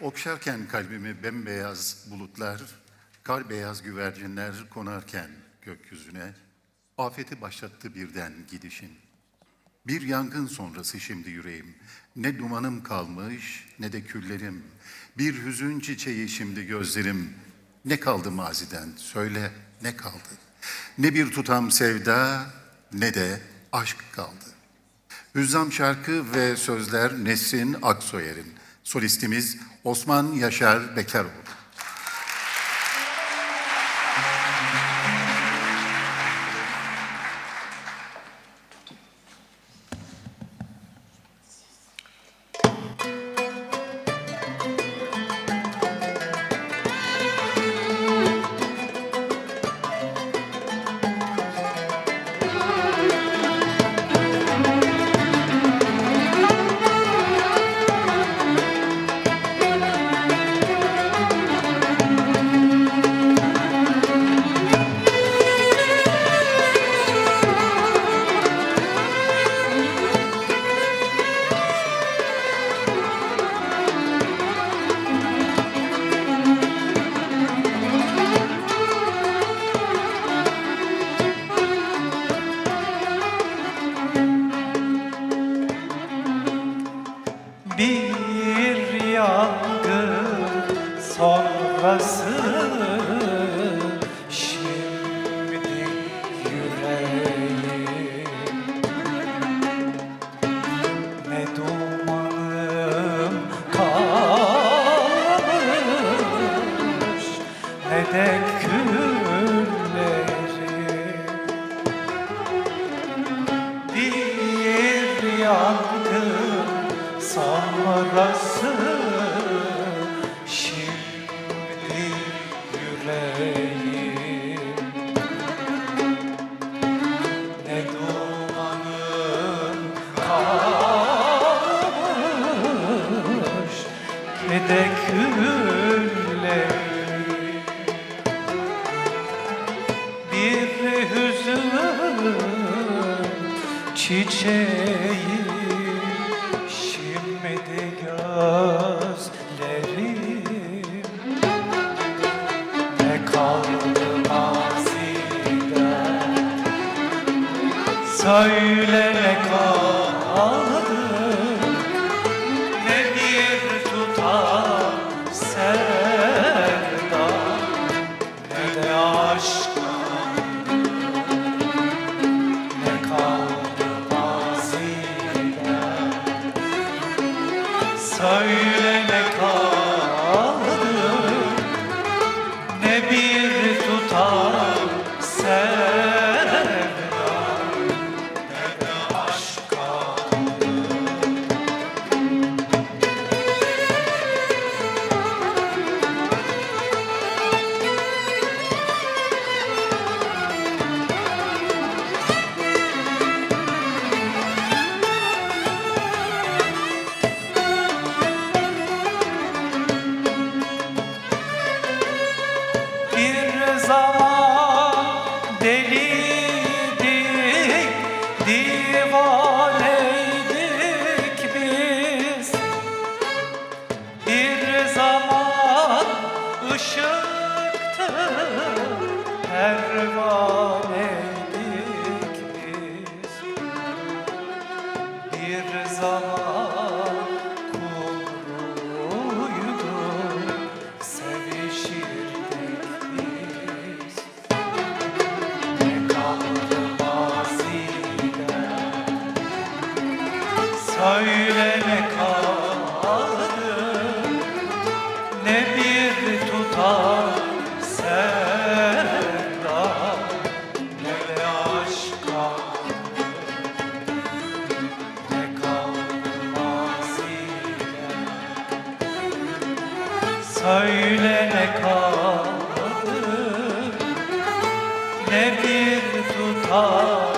Okşarken kalbimi bembeyaz bulutlar, kar beyaz güvercinler konarken gökyüzüne, afeti başlattı birden gidişin. Bir yangın sonrası şimdi yüreğim, ne dumanım kalmış ne de küllerim. Bir hüzün çiçeği şimdi gözlerim, ne kaldı maziden söyle ne kaldı? Ne bir tutam sevda ne de aşk kaldı. Hüzzam şarkı ve sözler Nesrin Aksoyer'in. Solistimiz Osman Yaşar Bekaroğlu. Sonrası çiçeği şimdi gözlerim. Ne kaldı mazide söyle ne kaldı Söyle ne kaldı Ne bir tutam sevda zaman deliydik, divaneydik biz. Bir zaman ışıktı, pervaneydik biz. Bir zaman söyle ne kaldı, ne bir tutar sevda, ne de aşk. Ne kaldı mazide Söyle ne kaldı Ne bir tutar